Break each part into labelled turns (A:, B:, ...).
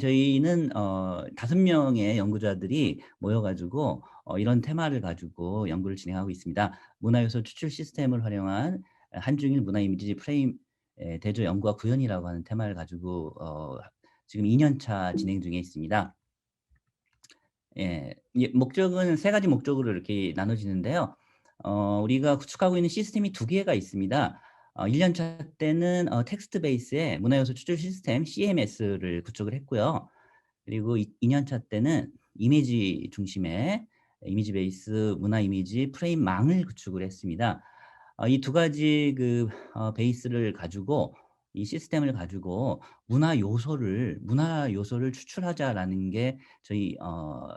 A: 저희는 어 5명의 연구자들이 모여 가지고 어 이런 테마를 가지고 연구를 진행하고 있습니다. 문화요소 추출 시스템을 활용한 한중일 문화 이미지 프레임 에 대조 연구와 구현이라고 하는 테마를 가지고 어 지금 2년 차 진행 중에 있습니다. 예. 이 목적은 세 가지 목적으로 이렇게 나눠지는데요. 어 우리가 구축하고 있는 시스템이 두 개가 있습니다. 어 1년 차 때는 어 텍스트 베이스의 문화요소 추출 시스템 CMS를 구축을 했고요. 그리고 이 2년 차 때는 이미지 중심의 이미지 베이스 문화 이미지 프레임망을 구축을 했습니다. 어 이 두 가지 그 어 베이스를 가지고 이 시스템을 가지고 '문화 요소를 문화 요소를 추출하자.'라는 게 저희 어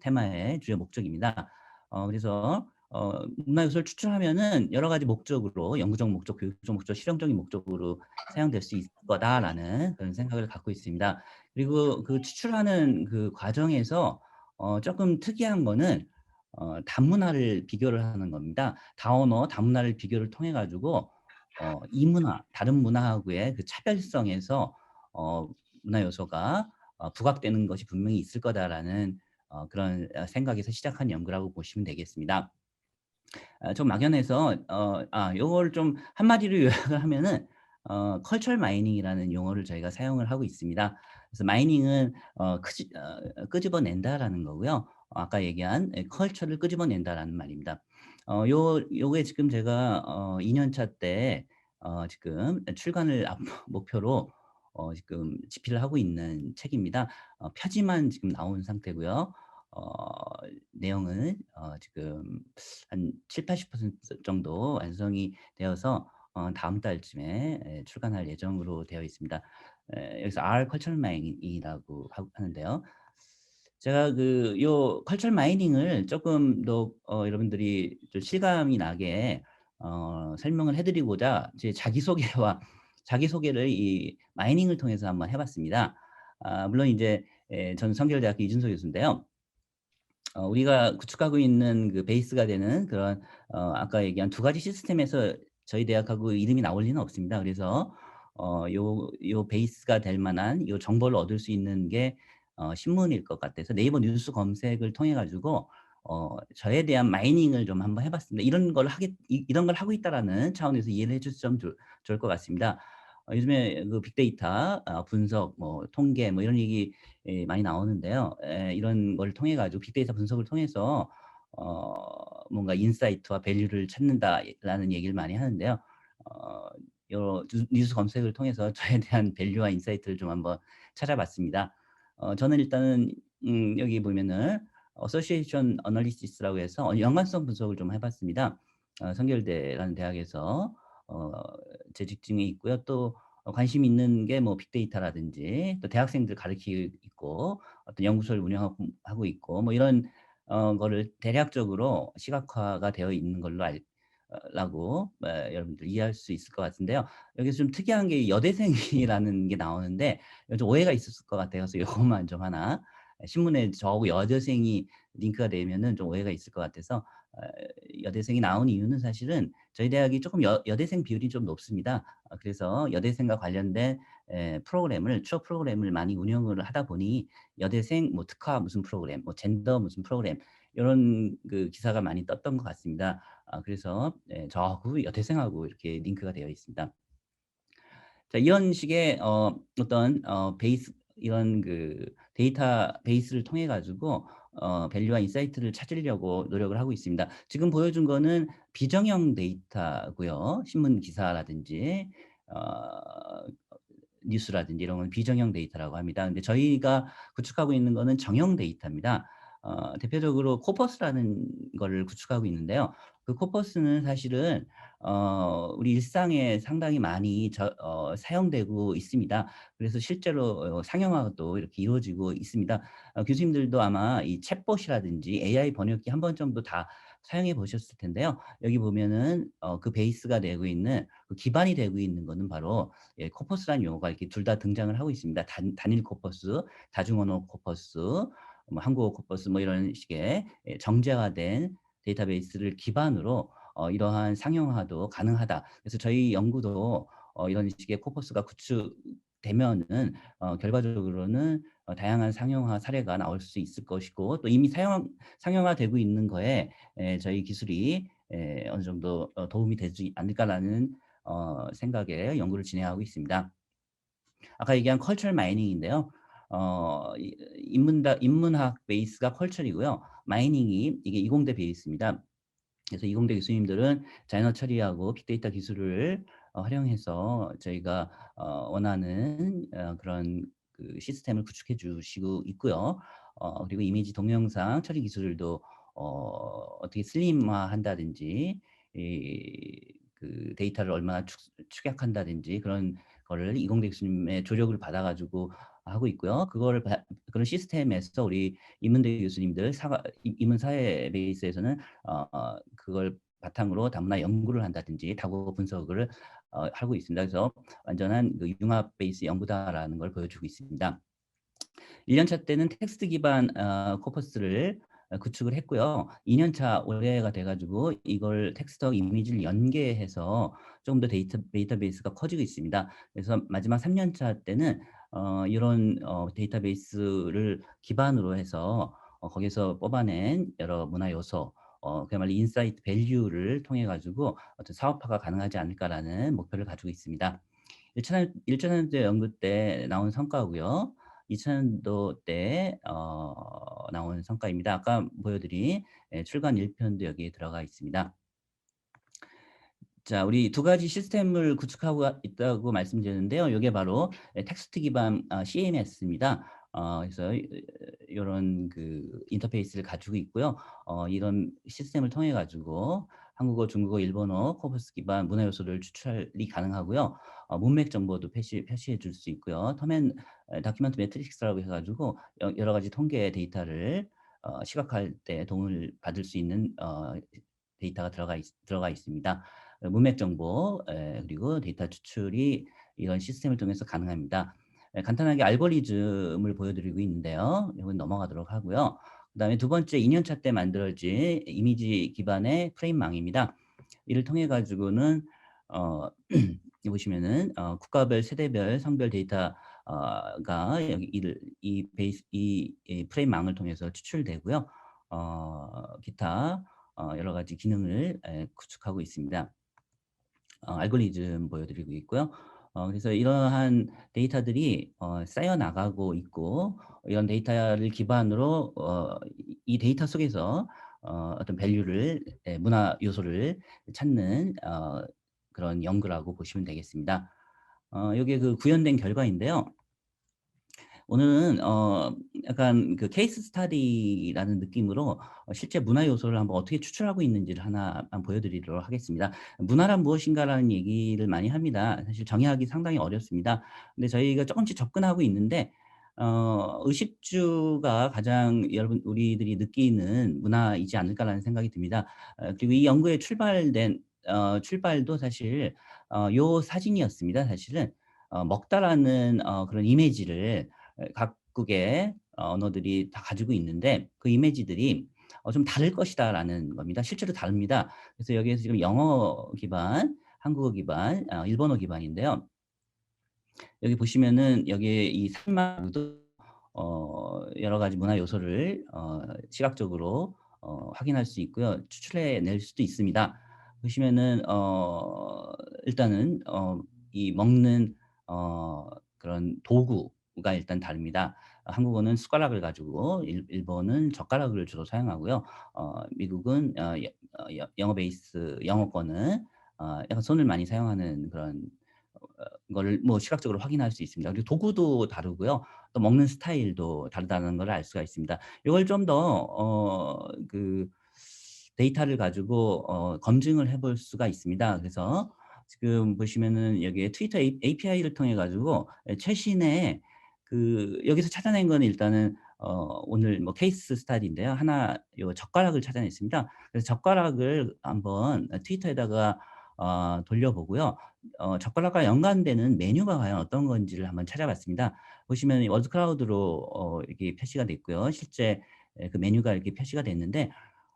A: 테마의 주요 목적입니다. 어 그래서 어 문화 요소를 추출하면은 여러 가지 목적으로 연구적 목적, 교육적 목적, 실용적인 목적으로 사용될 수 있을 거다라는 그런 생각을 갖고 있습니다. 그리고 그 추출하는 그 과정에서 어 쪼끔 특이한 거는 어 다문화를 비교를 하는 겁니다. 다언어, 다문화를 비교를 통해 가지고 어 이 문화, 다른 문화하고의 그 차별성에서 어 문화 요소가 어 부각되는 것이 분명히 있을 거다라는 어 그런 어 생각에서 시작한 연구라고 보시면 되겠습니다. 아 좀 막연해서 어 아 요거를 좀 한마디로 요약을 하면은 어 컬처럴 마이닝이라는 용어를 저희가 사용을 하고 있습니다. 그래서 마이닝은 어 크지 어 끄집어낸다라는 거고요. 어 아까 얘기한 예 컬처를 끄집어낸다라는 말입니다. 어 요 요게 지금 제가 어 2년 차 때 어 지금 출간을 앞 목표로 어 지금 집필을 하고 있는 책입니다. 어 표지만 지금 나온 상태고요. 어 내용은 어 지금 한70-80% 정도 완성이 되어서 어 다음 달쯤에 예 출간할 예정으로 되어 있습니다. 에 여기서 R 컬처럴 마이닝이라고 하 하는데요. 제가 그 요 컬처럴 마이닝을 쪼끔 더어 여러분들이 좀 실감이 나게 어 설명을 해 드리고자 제 자기소개와 자기소개를 이 마이닝을 통해서 한번 해 봤습니다. 아 물론 이제 예 저는 성결대학교 이준석 교수인데요. 어 우리가 구축하고 있는 그 베이스가 되는 그런 어 아까 얘기한 두 가지 시스템에서 저희 대학하고 이름이 나올 리는 없습니다. 그래서 어 요 요 베이스가 될 만한 요 정보를 얻을 수 있는 게 어 신문일 것 같아서 네이버 뉴스 검색을 통해 가지고 어 저에 대한 마이닝을 좀 한번 해 봤습니다. 이런 걸이 이런 걸 하고 있다라는 차원에서 이해를 해 주시면 좋 좋을 것 같습니다. 어 요즘에 그 빅데이터 아 분석 뭐 통계 뭐 이런 얘기 예 많이 나오는데요. 에 이런 걸 통해 가지고 빅데이터 분석을 통해서 어 뭔가 '인사이트와 밸류를 찾는다.'라는 얘기를 많이 하는데요. 어요뉴 뉴스 검색을 통해서 저에 대한 밸류와 인사이트를 좀 한번 찾아봤습니다. 어 저는 일단은 음 여기 보면은 어소시에이션 애널리시스라고 해서 어 연관성 분석을 좀 해 봤습니다. 어 성결대라는 대학에서 어 재직 중에 있고요. 또어 관심 있는 게 뭐 빅데이터라든지 또 대학생들 가르치고 있고 어떤 연구소를 운영하고 하고 있고 뭐 이런 어 거를 대략적으로 시각화가 되어 있는 걸로 알어 라고 에 여러분들 이해할 수 있을 것 같은데요. 여기서 좀 특이한 게 여대생이라는 게 나오는데 좀 오해가 있었을 것 같아요. 그래서 요것만 좀 하나 신문에 저하고 여대생이 링크가 되면은 좀 오해가 있을 것 같아서 어 여대생이 나온 이유는 사실은 저희 대학이 조금 여 여대생 비율이 좀 높습니다. 어 그래서 여대생과 관련된 에 프로그램을 추억 프로그램을 많이 운영을 하다 보니 여대생 뭐 특화 무슨 프로그램 뭐 젠더 무슨 프로그램 요런 그 기사가 많이 떴던 것 같습니다. 아 그래서 예 저하고 여대생하고 이렇게 링크가 되어 있습니다. 자 이런 식의 어 어떤 어 베이스 이런 그 데이터 베이스를 통해 가지고 어 밸류와 인사이트를 찾으려고 노력을 하고 있습니다. 지금 보여준 거는 비정형 데이터고요. 신문 기사라든지 어 뉴스라든지 이런 건 비정형 데이터라고 합니다. 근데 저희가 구축하고 있는 거는 정형 데이터입니다. 어 대표적으로 코퍼스라는 거를 구축하고 있는데요. 그 코퍼스는 사실은 어 우리 일상에 상당히 많이 저 어 사용되고 있습니다. 그래서 실제로 어 상용화도 이렇게 이루어지고 있습니다. 어 교수님들도 아마 이 챗봇이라든지 AI 번역기 한 번 정도 다 사용해 보셨을 텐데요. 여기 보면은 어 그 베이스가 되고 있는 그 기반이 되고 있는 거는 바로 예 코퍼스라는 용어가 이렇게 둘 다 등장을 하고 있습니다. 단 단일 코퍼스, 다중 언어 코퍼스, 뭐 한국어 코퍼스 뭐 이런 식의 예 정제화된 데이터베이스를 기반으로 어 이러한 상용화도 가능하다. 그래서 저희 연구도 어 이런 식의 코퍼스가 구축 되면은 어 결과적으로는 어 다양한 상용화 사례가 나올 수 있을 것이고 또 이미 사용 상용화되고 있는 거에 에 저희 기술이 에 어느 정도 어 도움이 되지 않을까라는 어 생각에 연구를 진행하고 있습니다. 아까 얘기한 컬처럴 마이닝인데요. 어이 인문다 인문학 베이스가 컬처이고요. 마이닝이 이게 이공대 베이스입니다. 그래서 이공대 교수님들은 자연어 처리하고 빅데이터 기술을 어 활용해서 저희가 어 원하는 어 그런 그 시스템을 구축해 주시고 있고요. 어 그리고 이미지 동영상 처리 기술도 어 어떻게 슬림화한다든지 이 그 데이터를 얼마나 축 축약한다든지 그런 거를 이공대 교수님의 조력을 받아 가지고 하고 있고요. 그거를 바 그런 시스템에서 우리 인문대 교수님들 사과 인 인문사회 베이스에서는 어 그걸 바탕으로 다문화 연구를 한다든지 다국어 분석을 어 하고 있습니다. 그래서 완전한 그 융합 베이스 연구다라는 걸 보여주고 있습니다. 1 년차 때는 텍스트 기반 어 코퍼스를 어 구축을 했고요. 2 년차 올해가 돼 가지고 이걸 텍스트하고 이미지를 연계해서 좀더 데이터 데이터 베이스가 커지고 있습니다. 그래서 마지막 3 년차 때는 어 이런 어 데이터베이스를 기반으로 해서 어 거기서 뽑아낸 여러 문화 요소 어 그야말로 인사이트 밸류를 통해 가지고 어떤 사업화가 가능하지 않을까라는 목표를 가지고 있습니다. 1차년1차 년도 연구 때 나온 성과고요. 2차 년도 때 어 나온 성과입니다. 아까 보여드린 예 출간 1 편도 여기에 들어가 있습니다. 자 우리 2 가지 시스템을 구축하고 있다고 말씀드렸는데요. 요게 바로 예 텍스트 기반 어 CMS입니다. 어 그래서 요런 그 인터페이스를 가지고 있고요. 어 이런 시스템을 통해 가지고 한국어, 중국어, 일본어 코퍼스 기반 문화 요소를 추출이 가능하고요. 어 문맥 정보도 표시 표시해 줄 수 있고요. 어 다큐멘트 매트릭스라고 해 가지고 여 여러 가지 통계 데이터를 어 시각화할 때 도움을 받을 수 있는 어 데이터가 들어가 있 들어가 있습니다. 어 문맥 정보 예 그리고 데이터 추출이 이런 시스템을 통해서 가능합니다. 예 간단하게 알고리즘을 보여드리고 있는데요. 요건 넘어가도록 하고요. 그 다음에 2 번째 2 년차 때 만들어진 이미지 기반의 프레임망입니다. 이를 통해 가지고는 어 보시면은 어 국가별, 세대별, 성별 데이터 어가 여기 이를 이 베이스 이 이 프레임망을 통해서 추출되고요. 어 기타 어 여러 가지 기능을 예 구축하고 있습니다. 어 알고리즘 보여드리고 있고요. 어 그래서 이러한 데이터들이 어 쌓여 나가고 있고 이런 데이터를 기반으로 어 이 데이터 속에서 어 어떤 밸류를 예 문화 요소를 찾는 어 그런 연구라고 보시면 되겠습니다. 어 요게 그 구현된 결과인데요. 오늘은 어 약간 그 케이스 스터디라는 느낌으로 어 실제 문화 요소를 한번 어떻게 추출하고 있는지를 하나 보여드리도록 하겠습니다. "문화란 무엇인가?"라는 얘기를 많이 합니다. 사실 정의하기 상당히 어렵습니다. 근데 저희가 쪼끔씩 접근하고 있는데 어 '의식주가 가장 여러분 우리들이 느끼는 문화이지 않을까.'라는 생각이 듭니다. 어 그리고 이 연구에 출발된 어 출발도 사실 어 요 사진이었습니다 사실은. 어 먹다라는 어 그런 이미지를 예 각국의 언어들이 다 가지고 있는데 그 이미지들이 어 '좀 다를 것이다.'라는 겁니다. 실제로 다릅니다. 그래서 여기에서 지금 영어 기반, 한국어 기반, 어 일본어 기반인데요. 여기 보시면은 여기에 이어 여러 가지 문화 요소를 어 시각적으로 어 확인할 수 있고요. 추출해 낼 수도 있습니다. 보시면은 어 일단은 어 이 먹는 어 그런 도구 가 일단 다릅니다. 한국어는 숟가락을 가지고 일 일본은 젓가락을 주로 사용하고요. 어 미국은 어여어여 영어 베이스 영어권은 어 약간 손을 많이 사용하는 그런 어 거를 뭐 시각적으로 확인할 수 있습니다. 그리고 도구도 다르고요. 또 먹는 스타일도 다르다는 걸 알 수가 있습니다. 요걸 좀 더어그 데이터를 가지고 어 검증을 해볼 수가 있습니다. 그래서 지금 보시면은 여기에 트위터 API를 통해 가지고 예 최신의 그 여기서 찾아낸 거는 일단은 어 오늘 뭐 케이스 스터디인데요. 하나 요 젓가락을 찾아냈습니다. 그래서 젓가락을 한번 어 트위터에다가 어 돌려보고요. 어 젓가락과 연관되는 메뉴가 과연 어떤 건지를 한번 찾아봤습니다. 보시면 워드 클라우드로 어 이렇게 표시가 돼 있고요. 실제 예그 메뉴가 이렇게 표시가 됐는데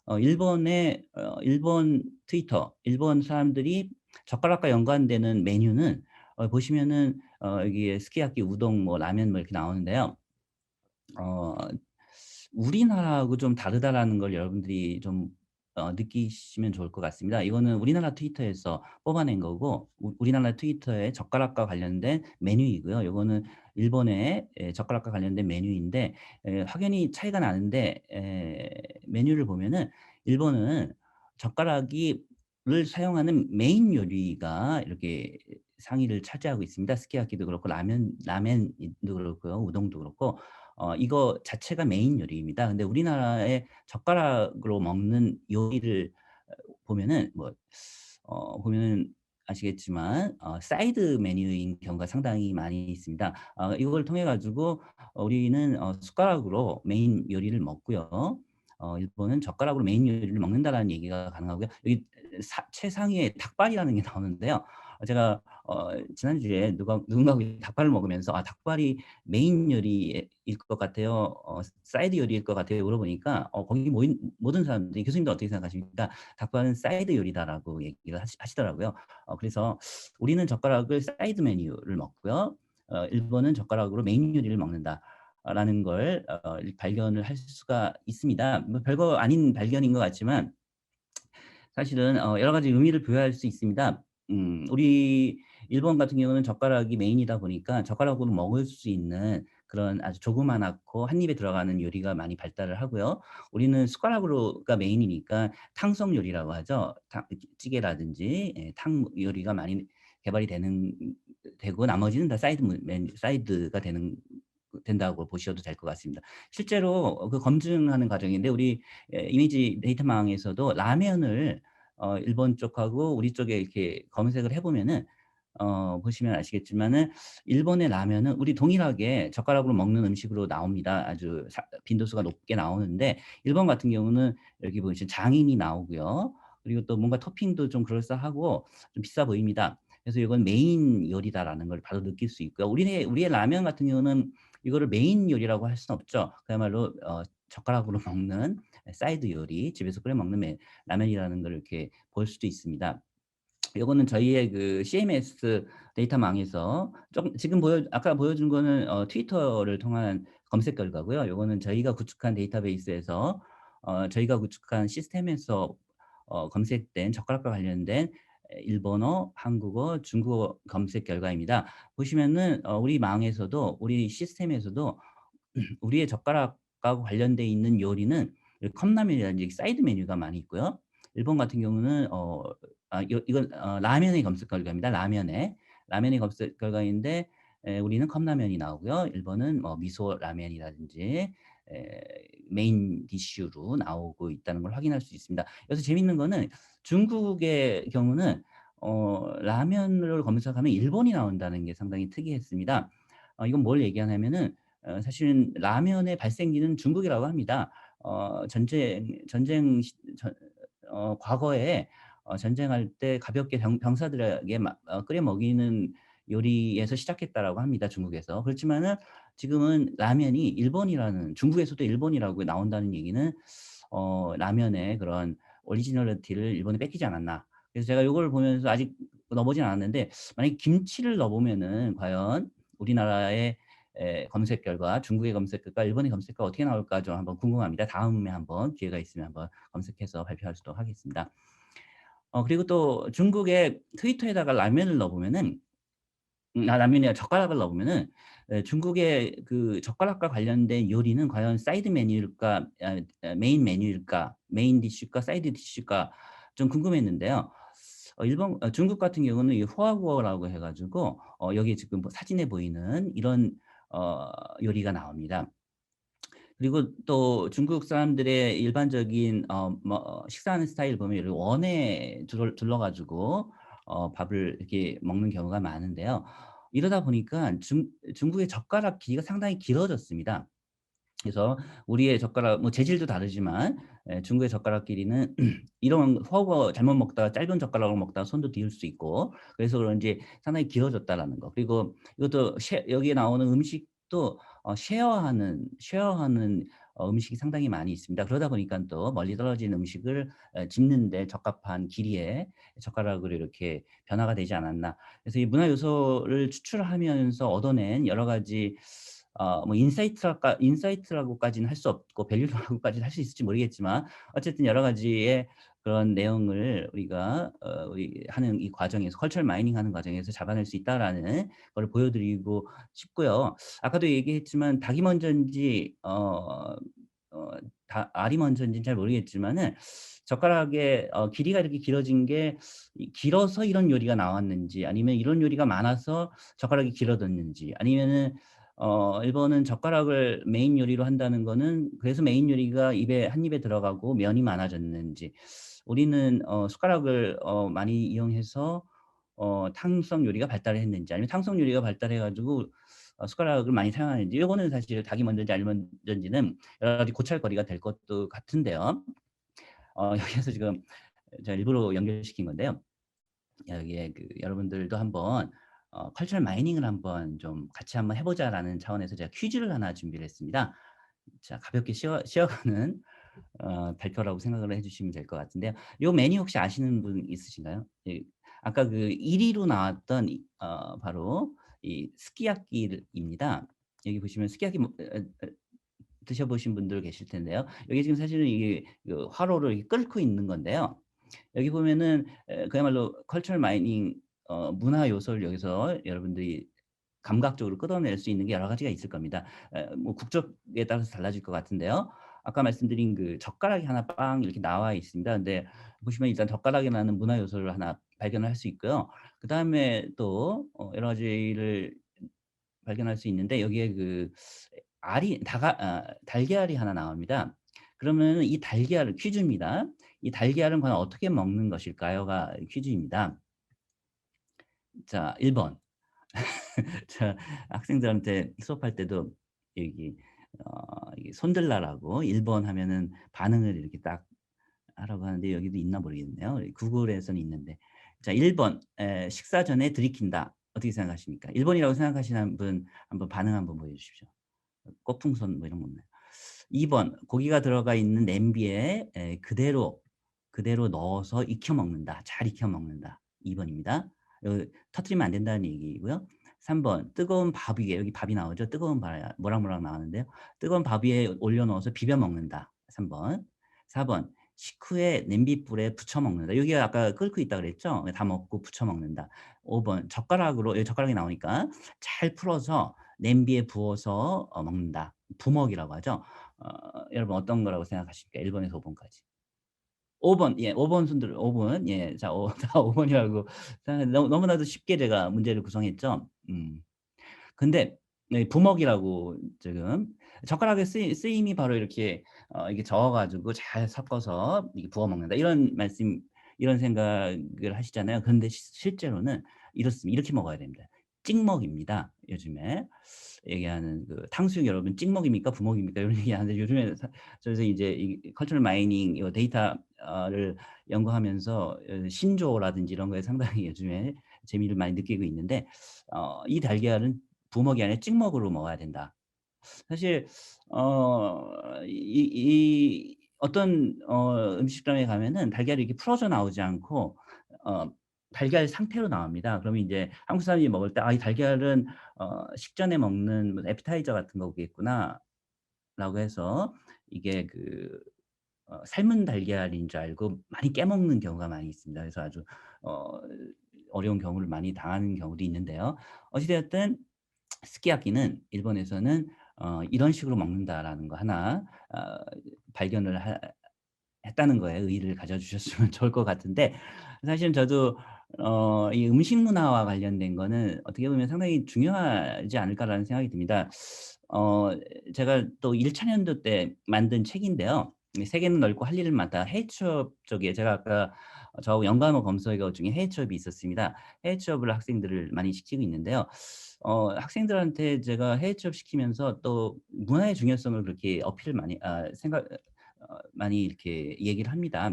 A: 어 일본의 어 일본 트위터 일본 사람들이 젓가락과 연관되는 메뉴는 어 보시면은 어 여기에 스키야키, 우동, 뭐 라면 뭐 이렇게 나오는데요. 어 우리나라하고 좀 다르다라는 걸 여러분들이 좀 어 느끼시면 좋을 것 같습니다. 이거는 우리나라 트위터에서 뽑아낸 거고 우 우리나라 트위터의 젓가락과 관련된 메뉴이고요. 요거는 일본의 예 젓가락과 관련된 메뉴인데 에 확연히 차이가 나는데 에 메뉴를 보면은 일본은 젓가락이 를 사용하는 메인 요리가 이렇게 상위를 차지하고 있습니다. 스키야키도 그렇고 라면 라멘도 그렇고요. 우동도 그렇고 어 이거 자체가 메인 요리입니다. 근데 우리나라의 젓가락으로 먹는 요리를 어 보면은 뭐 어 보면은 아시겠지만 어 사이드 메뉴인 경우가 상당히 많이 있습니다. 어 이걸 통해 가지고 어 우리는 어 숟가락으로 메인 요리를 먹고요. 어 일본은 젓가락으로 메인 요리를 먹는다라는 얘기가 가능하고요. 여기 사 최상위에 닭발이라는 게 나오는데요. 어 제가 어 지난주에 누가 누군가하고 닭발을 먹으면서 "아 닭발이 메인 요리일 것 같아요. 어 사이드 요리일 것 같아요." 물어보니까 어 거기 모인 모든 사람들이 "교수님도 어떻게 생각하십니까?" "닭발은 사이드 요리다."라고 얘기를 하시 하시더라고요. 어 그래서 우리는 젓가락을 사이드 메뉴를 먹고요. 어 일본은 젓가락으로 메인 요리를 먹는다. 라는 걸 어 발견을 할 수가 있습니다. 뭐 별거 아닌 발견인 것 같지만 사실은 어 여러 가지 의미를 부여할 수 있습니다. 음 우리 일본 같은 경우는 젓가락이 메인이다 보니까 젓가락으로 먹을 수 있는 그런 아주 조그마하고 한 입에 들어가는 요리가 많이 발달을 하고요. 우리는 숟가락으로가 메인이니까 탕성 요리라고 하죠. 탕 찌개라든지 예 탕 요리가 많이 개발이 되는 되고 나머지는 다 사이드 사이드가 되는 된다고 보셔도 될 것 같습니다. 실제로 그 검증하는 과정인데 우리 예 이미지 데이터망에서도 라면을 어 일본 쪽하고 우리 쪽에 이렇게 검색을 해 보면은 어 보시면 아시겠지만은 일본의 라면은 우리 동일하게 젓가락으로 먹는 음식으로 나옵니다. 아주 사 빈도수가 높게 나오는데 일본 같은 경우는 여기 보시면 장인이 나오고요. 그리고 또 뭔가 토핑도 좀 그럴싸하고 좀 비싸 보입니다. 그래서 이건 '메인 요리다.'라는 걸 바로 느낄 수 있고요. 우리네 우리의 라면 같은 경우는 이거를 메인 요리라고 할 수는 없죠. 그야말로 어 젓가락으로 먹는 사이드 요리, 집에서 끓여 먹는 메 라면이라는 걸 이렇게 볼 수도 있습니다. 요거는 저희의 그 CMS 데이터망에서 좀 지금 보여 아까 보여준 거는 어 트위터를 통한 검색 결과고요. 요거는 저희가 구축한 데이터베이스에서 어 저희가 구축한 시스템에서 어 검색된 젓가락과 관련된 에 일본어, 한국어, 중국어 검색 결과입니다. 보시면은 어 우리 망에서도 우리 시스템에서도 우리의 젓가락과 관련돼 있는 요리는 이 컵라면이라든지 사이드 메뉴가 많이 있고요. 일본 같은 경우는 어아요 이건 어 라멘의 검색 결과입니다. 라면의. 라멘의 검색 결과인데 에 우리는 컵라면이 나오고요. 일본은 뭐 미소 라멘이라든지 에 메인 디시로 나오고 있다는 걸 확인할 수 있습니다. 여기서 재밌는 거는 중국의 경우는 어 라면을 검색하면 일본이 나온다는 게 상당히 특이했습니다. 어 이건 뭘 얘기하냐면은 어 사실은 라면의 발생지는 중국이라고 합니다. 어 전쟁 전쟁 시전어 과거에 어 전쟁할 때 가볍게 병 병사들에게 막어 끓여 먹이는 요리에서 시작했다라고 합니다, 중국에서. 그렇지만은 지금은 라면이 일본이라는 중국에서도 일본이라고 나온다는 얘기는 어 '라면의 그런 오리지널리티를 일본에 뺏기지 않았나.' 그래서 제가 요걸 보면서 아직 넣어 보진 않았는데 만약에 김치를 넣어 보면은 과연 우리나라의 에 검색 결과, 중국의 검색 결과, 일본의 검색 결과 어떻게 나올까 좀 한번 궁금합니다. 다음에 한번 기회가 있으면 한번 검색해서 발표하도록 하겠습니다. 어 그리고 또 중국의 트위터에다가 라면을 넣어 보면은 음 아 라면이 아니라 젓가락을 예 중국의 그 젓가락과 관련된 요리는 과연 사이드 메뉴일까 아아 메인 메뉴일까, 메인 디시일까, 사이드 디시일까 좀 궁금했는데요. 어 일본 어 중국 같은 경우는 이 후아구어라고 해 가지고 어 여기 지금 뭐 사진에 보이는 이런 어 요리가 나옵니다. 그리고 또 중국 사람들의 일반적인 어 뭐 식사하는 스타일 보면 원에 둘 둘러 가지고 어 밥을 이렇게 먹는 경우가 많은데요. 이러다 보니까 중 중국의 젓가락 길이가 상당히 길어졌습니다. 그래서 우리의 젓가락 뭐 재질도 다르지만 예 중국의 젓가락 길이는 이런 허거 잘못 먹다가 짧은 젓가락으로 먹다가 손도 뒤을 수 있고 그래서 그런지 상당히 길어졌다라는 거. 그리고 이것도 셰 여기에 나오는 음식도 어 쉐어하는 쉐어하는 어 음식이 상당히 많이 있습니다. 그러다 보니깐 또 멀리 떨어진 음식을 에 집는 데 적합한 길이의 젓가락으로 이렇게 변화가 되지 않았나. 그래서 이 문화 요소를 추출하면서 얻어낸 여러 가지 어뭐 인사이트랄까 인사이트라고까지는 할 수 없고 밸류라고까지는 할 수 있을지 모르겠지만 어쨌든 여러 가지의 그런 내용을 우리가 어 우리 하는 이 과정에서 컬처럴 마이닝 하는 과정에서 잡아낼 수 있다라는 걸 보여드리고 싶고요. 아까도 얘기했지만 닭이 먼저인지 어 어 다 알이 먼저인지는 잘 모르겠지만은 젓가락의 어 길이가 이렇게 길어진 게이 길어서 이런 요리가 나왔는지 아니면 이런 요리가 많아서 젓가락이 길어졌는지 아니면은 어 일본은 젓가락을 메인 요리로 한다는 거는 그래서 메인 요리가 입에 한 입에 들어가고 면이 많아졌는지 우리는 어 숟가락을 어 많이 이용해서 어 탕수육 요리가 발달을 했는지 아니면 탕수육 요리가 발달해 가지고 어 숟가락을 많이 사용하는지 요거는 사실 닭이 먼저인지 알이 먼저인지는 여러 가지 고찰거리가 될 것도 같은데요. 어 여기에서 지금 제가 일부러 연결시킨 건데요. 여기에 그 여러분들도 한번 어 '컬처럴 마이닝을 한번 좀 같이 한번 해 보자.'라는 차원에서 제가 퀴즈를 하나 준비를 했습니다. 자 가볍게 쉬어 쉬어가는 어 발표라고 생각을 해 주시면 될 것 같은데요. 요 메뉴 혹시 아시는 분 있으신가요? 예. 아까 그 1 위로 나왔던 이어 바로 이 스키야키 입니다. 여기 보시면 스키야키 뭐에에 드셔 보신 분들 계실 텐데요. 여기 지금 사실은 이게 그 화로를 이렇게 끓고 있는 건데요. 여기 보면은 에 그야말로 컬처럴 마이닝 어 문화 요소를 여기서 여러분들이 감각적으로 끌어낼 수 있는 게 여러 가지가 있을 겁니다. 에 뭐 국적에 따라서 달라질 것 같은데요. 아까 말씀드린 그 젓가락이 하나 빵 이렇게 나와 있습니다. 근데 보시면 일단 젓가락이라는 문화 요소를 하나 발견을 할 수 있고요. 그 다음에 또어 여러 가지를 발견할 수 있는데 여기에 그 알이 닭아 아 달걀이 하나 나옵니다. 그러면은 이 달걀을 퀴즈입니다. 이 달걀은 과연 어떻게 먹는 것일까요?"가 퀴즈입니다. 자 1 번. 자 학생들한테 수업할 때도 여기 어이 손들라라고 1번 하면은 반응을 이렇게 딱 하라고 하는데 여기도 있나 모르겠네요. 구글에서는 있는데. 자 1번 에 "식사 전에 들이킨다." 어떻게 생각하십니까? 1 번이라고 생각하시는 분 한번 반응 한번 보여 주십시오. 꽃풍선 뭐 이런 거 없나요? 2번 "고기가 들어가 있는 냄비에 에 그대로, 그대로 넣어서 익혀 먹는다. 잘 익혀 먹는다." 2 번입니다. 어 터뜨리면 안 된다는 얘기고요. 3번 "뜨거운 밥 위에" 여기 밥이 나오죠. 뜨거운 밥 모락모락 나오는데요. "뜨거운 밥 위에 올려 넣어서 비벼 먹는다." 3 번. 4번 "식후에 냄빗불에 부쳐 먹는다." 여기가 아까 끓고 있다 그랬죠? 다 먹고 부쳐 먹는다. 5번 "젓가락으로" 여기 젓가락이 나오니까 "잘 풀어서 냄비에 부어서 어 먹는다." 부먹이라고 하죠. 어 여러분 어떤 거라고 생각하십니까? 1 번에서 5 번까지. 5번 예 5번 손들 5번 예자오 자5 번이라고 생각 너무 너무나도 쉽게 제가 문제를 구성했죠. 음. 근데 네 부먹이라고 지금 젓가락의 쓰임 쓰임 이 바로 이렇게 어 이게 저어 가지고 잘 섞어서 이게 부어 먹는다. 이런 말씀 이런 생각을 하시잖아요. 그런데 시 실제로는 이렇습니다. 이렇게 먹어야 됩니다. 찍먹입니다. 요즘에 얘기하는 그 탕수육 여러분 찍먹입니까? 부먹입니까? 이런 얘기하는데 요즘에 사 저에서 이제 이 컬처럴 마이닝 이 데이터 어를 연구하면서 어 신조어라든지 이런 거에 상당히 요즘에 재미를 많이 느끼고 있는데 어 이 달걀은 부먹이 아니라 찍먹으로 먹어야 된다. 사실 어 이 이 어떤 어 음식점에 가면은 달걀이 이렇게 풀어져 나오지 않고 어 달걀 상태로 나옵니다. 그러면 이제 한국 사람이 먹을 때 '아 이 달걀은 어 식전에 먹는 뭐 애피타이저 같은 거겠구나.'라고 해서 이게 그 어 삶은 달걀인 줄 알고 많이 깨먹는 경우가 많이 있습니다. 그래서 아주 어 어려운 경우를 많이 당하는 경우도 있는데요. 어찌 되었든 스키야키는 일본에서는 어 '이런 식으로 먹는다.'라는 거 하나 어 발견을 하 했다는 거에 의의를 가져 주셨으면 좋을 것 같은데 사실은 저도 어 이 음식 문화와 관련된 거는 어떻게 보면 상당히 중요하지 않을까라는 생각이 듭니다. 어 제가 또 1차 년도 때 만든 책인데요. 이 세계는 넓고 할 일은 많다. 취업 쪽에 제가 아까 저하고 연관어 검색어 중에 해외 취업이 있었습니다. 해외 취업을 학생들을 많이 시키고 있는데요. 어 학생들한테 제가 해외 취업 시키면서 또 문화의 중요성을 그렇게 어필을 많이 아 생각 어 많이 이렇게 얘기를 합니다.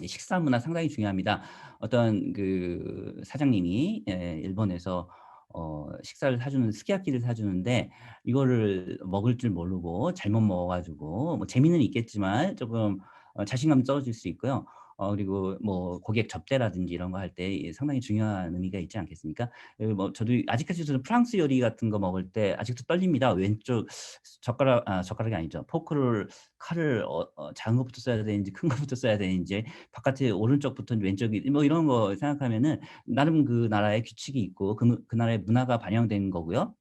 A: 이 식사 문화 상당히 중요합니다. 어떤 그 사장님이 예 일본에서 어 식사를 사주는 스키야키를 사주는데 이거를 먹을 줄 모르고 잘못 먹어 가지고 뭐 재미는 있겠지만 조금 어 자신감이 떨어질 수 있고요. 어 그리고 뭐 고객 접대라든지 이런 거 할 때 상당히 중요한 의미가 있지 않겠습니까? 그뭐 저도 아직까지 저는 프랑스 요리 같은 거 먹을 때 아직도 떨립니다. 왼쪽 젓가락 아 젓가락이 아니죠. 포크를 칼을 어 어 작은 것부터 써야 되는지 큰 것부터 써야 되는지 바깥에 오른쪽부터 왼쪽이 뭐 이런 거 생각하면은 나름 그 나라의 규칙이 있고 그 그 나라의 문화가 반영된 거고요.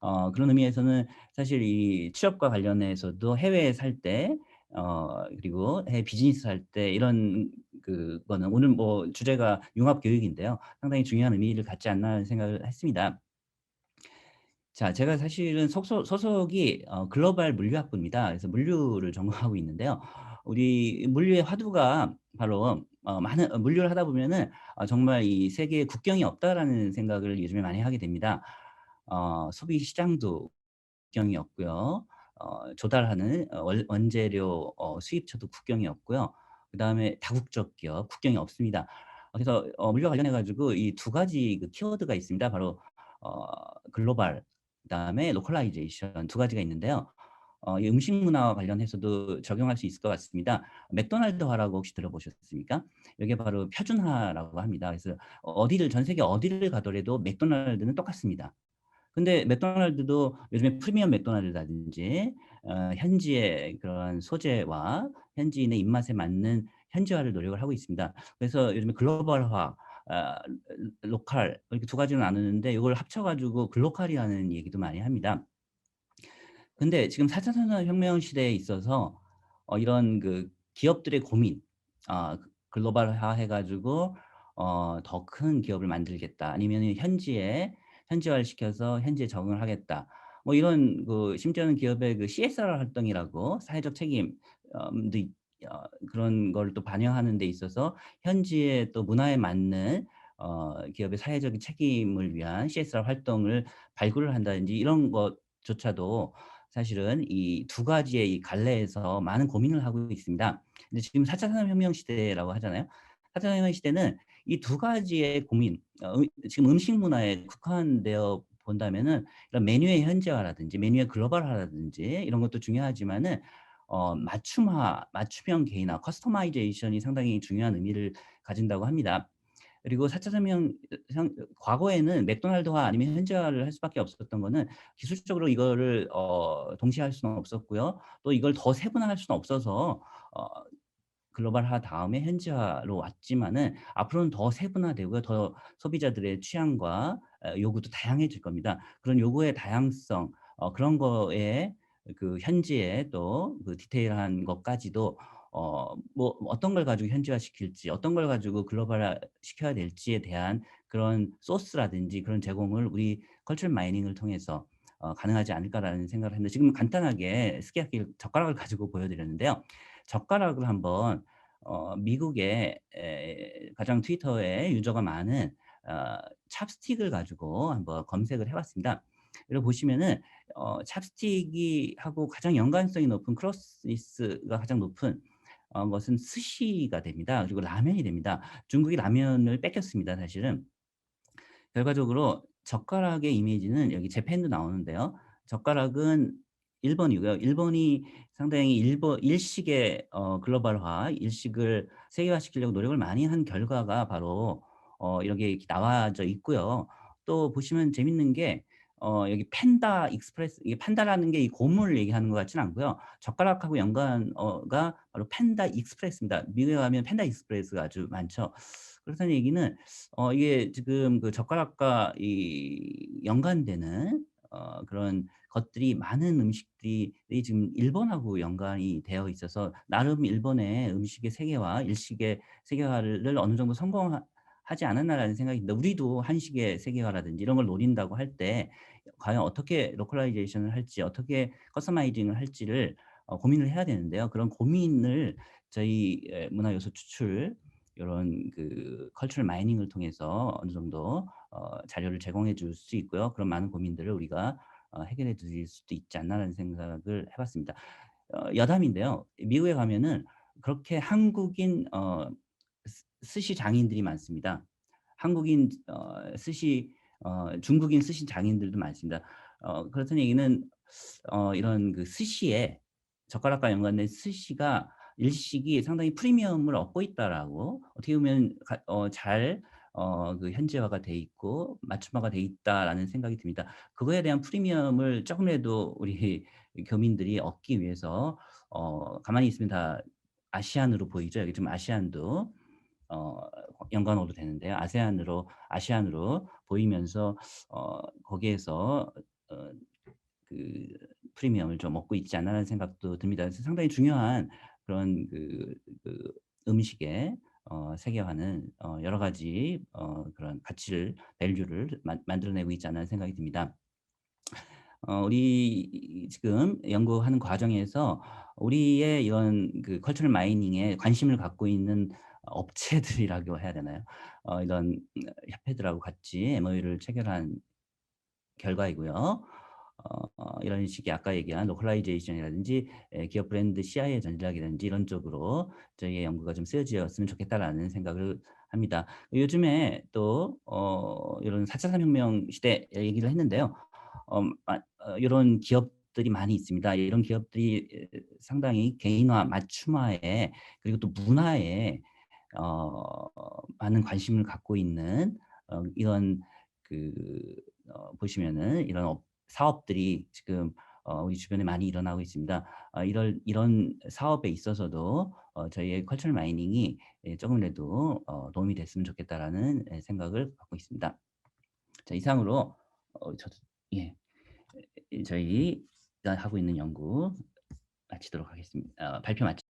A: 어 그런 의미에서는 사실 이 취업과 관련해서도 해외에 살 때 어 그리고 해외 비즈니스 할 때 이런 그거는 오늘 뭐 주제가 융합 교육인데요. 상당히 중요한 의미를 갖지 않나 생각을 했습니다. 자 제가 사실은 속소 소속이 어 글로벌 물류학부입니다. 그래서 물류를 전공하고 있는데요. 우리 물류의 화두가 바로 어 많은 어 물류를 하다 보면은 어 정말 이 '세계에 국경이 없다.'라는 생각을 요즘에 많이 하게 됩니다. 어 소비 시장도 국경이 없고요. 어 조달하는 어원 원재료 어 수입처도 국경이 없고요. 그 다음에 다국적 기업 국경이 없습니다. 어 그래서 어 물류와 관련해 가지고 이 두 가지 그 키워드가 있습니다. 바로 어 글로벌 그다음에 로컬라이제이션 두 가지가 있는데요. 어 이 음식 문화와 관련해서도 적용할 수 있을 것 같습니다. 맥도날드화라고 혹시 들어보셨습니까? 이게 바로 표준화라고 합니다. 그래서 어디를 전 세계 어디를 가더라도 맥도날드는 똑같습니다. 근데 맥도날드도 요즘에 프리미엄 맥도날드라든지 어 현지의 그런 소재와 현지인의 입맛에 맞는 현지화를 노력을 하고 있습니다. 그래서 요즘에 글로벌화 아 로컬 이렇게 두 가지로 나누는데 이걸 합쳐 가지고 글로컬이라는 얘기도 많이 합니다. 근데 지금 4차 산업혁명 시대에 있어서 어 이런 그 기업들의 고민 아그 글로벌화 해 가지고 어 '더 큰 기업을 만들겠다.' 아니면은 '현지에 현지화를 시켜서 현지에 적응을 하겠다.' 뭐 이런 그 심지어는 기업의 그 CSR 활동이라고 사회적 책임 있어 그런 걸 또 반영하는 데 있어서 현지의 또 문화에 맞는 어 기업의 사회적인 책임을 위한 CSR 활동을 발굴을 한다든지 이런 것조차도 사실은 이 두 가지의 이 갈래에서 많은 고민을 하고 있습니다. 근데 지금 4차 산업혁명 시대라고 하잖아요. 4차 산업혁명 시대는 이 두 가지의 고민 어음 지금 음식 문화에 국한되어 본다면은 이런 메뉴의 현지화라든지 메뉴의 글로벌화라든지 이런 것도 중요하지만은 어 맞춤화, 맞춤형 개인화, 커스터마이제이션이 상당히 중요한 의미를 가진다고 합니다. 그리고 4차 산업혁명 형 과거에는 맥도날드화 아니면 현지화를 할 수밖에 없었던 거는 기술적으로 이거를 어 동시에 할 수는 없었고요. 또 이걸 더 세분화할 수는 없어서 어 글로벌화 다음에 현지화로 왔지만은 앞으로는 더 세분화되고요. 더 소비자들의 취향과 어 요구도 다양해질 겁니다. 그런 요구의 다양성 어 그런 거에 그 현지의 또 그 디테일한 것까지도 어 뭐 어떤 걸 가지고 현지화 시킬지 어떤 걸 가지고 글로벌화 시켜야 될지에 대한 그런 소스라든지 그런 제공을 우리 컬처럴 마이닝을 통해서 어 '가능하지 않을까.'라는 생각을 했는데 지금 간단하게 스키야키 젓가락을 가지고 보여 드렸는데요. 젓가락을 한번 어 미국의 에 가장 트위터에 유저가 많은 어 찹스틱을 가지고 한번 검색을 해 봤습니다. 여기 보시면은 어 찹스틱이 하고 가장 연관성이 높은 크로스리스가 가장 높은 어 것은 스시가 됩니다. 그리고 라면이 됩니다. 중국이 라면을 뺏겼습니다 사실은. 결과적으로 젓가락의 이미지는 여기 재팬도 나오는데요. 젓가락은 일본이고요. 일본이 상당히 일본 일식의 어 글로벌화, 일식을 세계화시키려고 노력을 많이 한 결과가 바로 어 이렇게 나와져 있고요. 또 보시면 재밌는 게 어 여기 팬다 익스프레스 이게 판다라는 게 이 고물을 얘기하는 것 같지는 않고요. 젓가락하고 연관 어가 바로 팬다 익스프레스입니다. 미국에 가면 팬다 익스프레스가 아주 많죠. 그렇다는 얘기는 어 이게 지금 그 젓가락과 이 연관되는 어 그런 것들이 많은 음식들이 이 지금 일본하고 연관이 되어 있어서 나름 일본의 음식의 세계화, 일식의 세계화를 어느 정도 성공하 하지 않았나라는 생각이 듭니다. 우리도 한식의 세계화라든지 이런 걸 노린다고 할 때 과연 어떻게 로컬라이제이션을 할지 어떻게 커스터마이징을 할지를 어 고민을 해야 되는데요. 그런 고민을 저희 에 문화 요소 추출 요런 그 컬처럴 마이닝을 통해서 어느 정도 어 자료를 제공해 줄 수 있고요. 그런 많은 고민들을 우리가 어 해결해 드릴 수도 있지 않나라는 생각을 해 봤습니다. 어 여담인데요. 미국에 가면은 그렇게 한국인 어스 스시 장인들이 많습니다. 한국인 어 스시 어 중국인 스시 장인들도 많습니다. 어 그렇다는 얘기는 어 이런 그 스시에 젓가락과 연관된 스시가 일식이 상당히 프리미엄을 얻고 있다라고 어떻게 보면 가어잘 어 그 현지화가 돼 있고 맞춤화가 돼 있다라는 생각이 듭니다. 그거에 대한 프리미엄을 쪼금이라도 우리 교민들이 얻기 위해서 어 가만히 있으면 다 아시안으로 보이죠. 여기 지금 아시안도 어 연관 어도 되는데요. 아세안으로 아시안으로 보이면서 어 거기에서 어 그 '프리미엄을 좀 얻고 있지 않나.'라는 생각도 듭니다. 그래서 상당히 중요한 그런 그 그 음식의 어 세계화는 어 여러 가지 어 그런 가치를 밸류를 만 만들어내고 있지 않나 생각이 듭니다. 어 우리 지금 연구하는 과정에서 우리의 이런 그 cultural mining에 관심을 갖고 있는 업체들이라고 해야 되나요? 어 이런 협회들하고 같이 MOU를 체결한 결과이고요. 어 이런 식의 아까 얘기한 예 기업 브랜드 CI의 전략이라든지 이런 쪽으로 저희의 연구가 좀 쓰여졌으면 좋겠다라는 생각을 합니다. 요즘에 또 어 이런 4차 산업혁명 시대 얘기를 했는데요. 어아어 기업들이 많이 있습니다. 이런 기업들이 이 상당히 개인화, 맞춤화에 그리고 또 문화에 어 많은 관심을 갖고 있는 어 이런 그 어 보시면은 이런 업 사업들이 지금 어 우리 주변에 많이 일어나고 있습니다. 아 이럴 이런 사업에 있어서도 어 저희의 cultural mining이 예 쪼금이라도 어 도움이 됐으면 좋겠다라는 예 생각을 갖고 있습니다. 자 이상으로 어 저도 예이 저희가 하고 있는 연구 마치도록 하겠습니 어 발표 마치